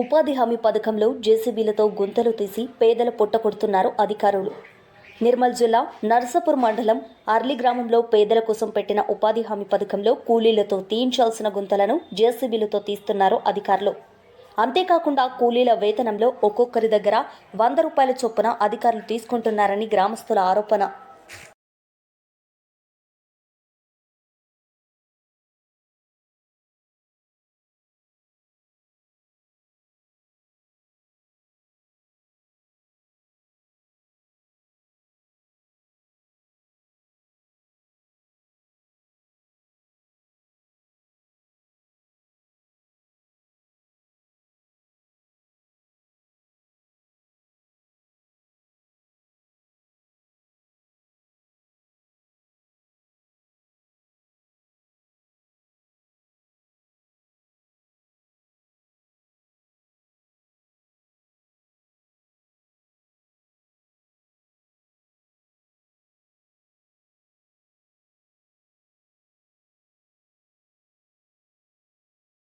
ఉపాధి హామీ పథకంలో జేసీబీలతో గుంతలు తీసి పేదల పొట్ట కొడుతున్నారు అధికారులు. నిర్మల్ జిల్లా నర్సపూర్ మండలం అర్లి గ్రామంలో పేదల కోసం పెట్టిన ఉపాధి హామీ పథకంలో కూలీలతో తీయించాల్సిన గుంతలను జేసీబీలతో తీస్తున్నారు అధికారులు. అంతేకాకుండా కూలీల వేతనంలో ఒక్కొక్కరి దగ్గర వంద రూపాయల చొప్పున అధికారులు తీసుకుంటున్నారని గ్రామస్తుల ఆరోపణ.